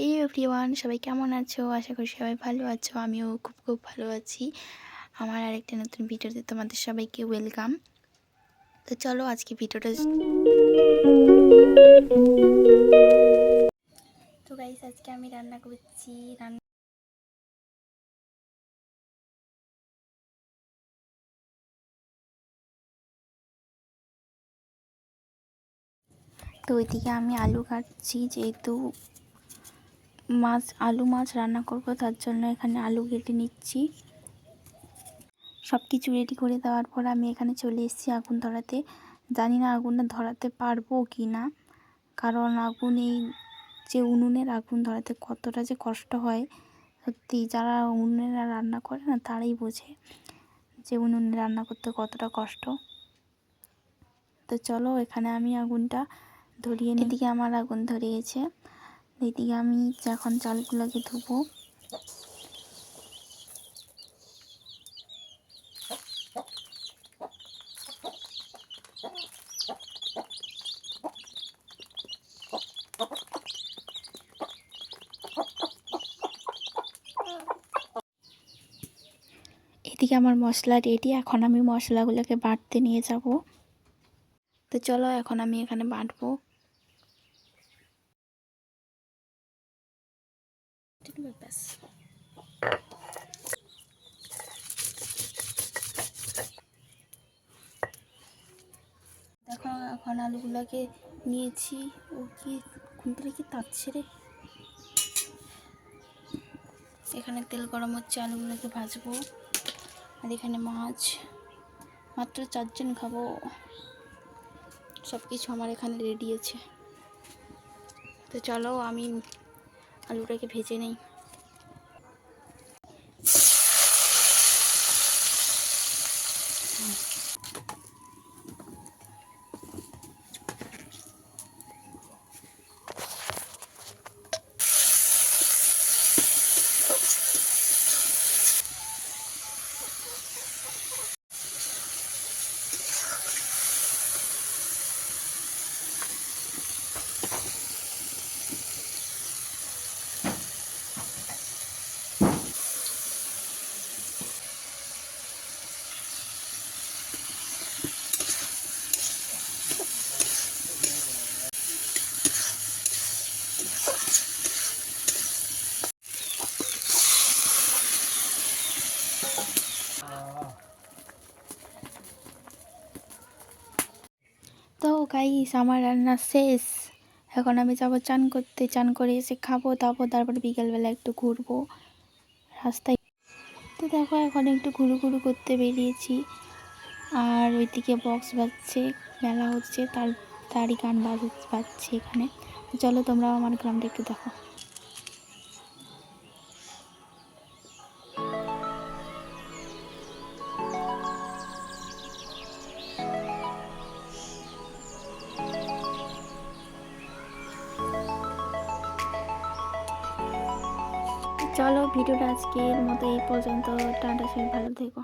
Everyone সবাই কেমন আছো? আশা করি সবাই ভালো আছো, আমিও খুব খুব ভালো আছি। আমার আরেকটা নতুন ভিডিওতে তোমাদের সবাইকে ওয়েলকাম তো চলো আজকে ভিডিওটা তো গাইস আজকে আমি রান্না করছি। রান্না তো ওইদিকে আমি আলু কাটছি, যেহেতু মাছ, আলু মাছ রান্না করব, তার জন্য এখানে আলু কেটে নিচ্ছি। সব কিছু রেডি করে দেওয়ার পর আমি এখানে চলে এসেছি আগুন ধরাতে। জানি না আগুনটা ধরাতে পারব কি না, কারণ আগুন এই যে উনুনের আগুন ধরাতে কতটা যে কষ্ট হয়, সত্যি যারা উনুনে রান্না করে না, তারাই বোঝে যে উনুনে রান্না করতে কতটা কষ্ট। তো চলো এখানে আমি আগুনটা ধরিয়ে এদিকে আমার আগুন ধরে গেছে এদিকে আমি এখন চালগুলোকে ধুবো। এদিকে আমার মশলা রেডি এখন আমি মশলাগুলোকে বাটতে নিয়ে যাব। তো চলো, এখন আমি এখানে বাটবো। ব্যাস দেখো, এখন আলুগুলোকে নিয়েছি। ও কি খুঁতলে কি তাচ্ছে রে? এখানে তেল গরম হচ্ছে, আলুগুলোকে ভাজবো। আর এখানে মাছ। মাত্র চারজন খাব। সব কিছু আমার এখানে রেডি আছে। তো চলো, আমি আলুটাকে ভেজে নেই তো গাইস আমার রান্না শেষ। এখন আমি যাব চান করতে, চান করে এসে খাব তারপর তারপর বিকেলবেলা একটু ঘুরবো। রাস্তায় তো দেখো, এখন একটু ঘুরু ঘুরু করতে বেরিয়েছি। আর ওইদিকে বক্স বাজছে, মেলা হচ্ছে, তার তারই গান বাজ বাজছে এখানে। চলো তোমরাও আমার গ্রামটা একটু দেখো। চলো ভিডিওটা আজকের মতো এই পর্যন্ত। টাটা সবাই ভালো থেকো।